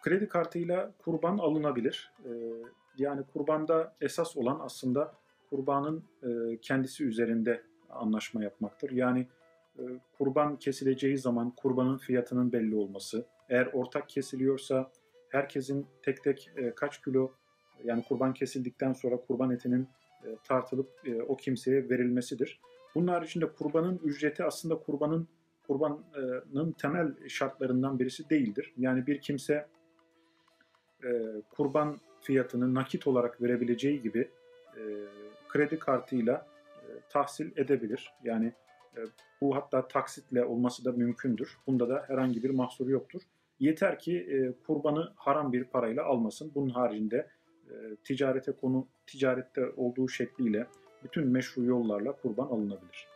kredi kartıyla kurban alınabilir. E, yani kurbanda esas olan aslında kurbanın e, kendisi üzerinde anlaşma yapmaktır. Yani e, kurban kesileceği zaman kurbanın fiyatının belli olması, eğer ortak kesiliyorsa herkesin tek tek e, kaç kilo yani kurban kesildikten sonra kurban etinin tartılıp o kimseye verilmesidir. Bunun haricinde kurbanın ücreti aslında kurbanın kurbanın temel şartlarından birisi değildir. Yani bir kimse e, kurban fiyatını nakit olarak verebileceği gibi e, kredi kartıyla e, tahsil edebilir. Yani e, bu hatta taksitle olması da mümkündür. Bunda da herhangi bir mahsur yoktur. Yeter ki e, kurbanı haram bir parayla almasın. Bunun haricinde e, ticarete konu ticarette olduğu şekliyle bütün meşru yollarla kurban alınabilir.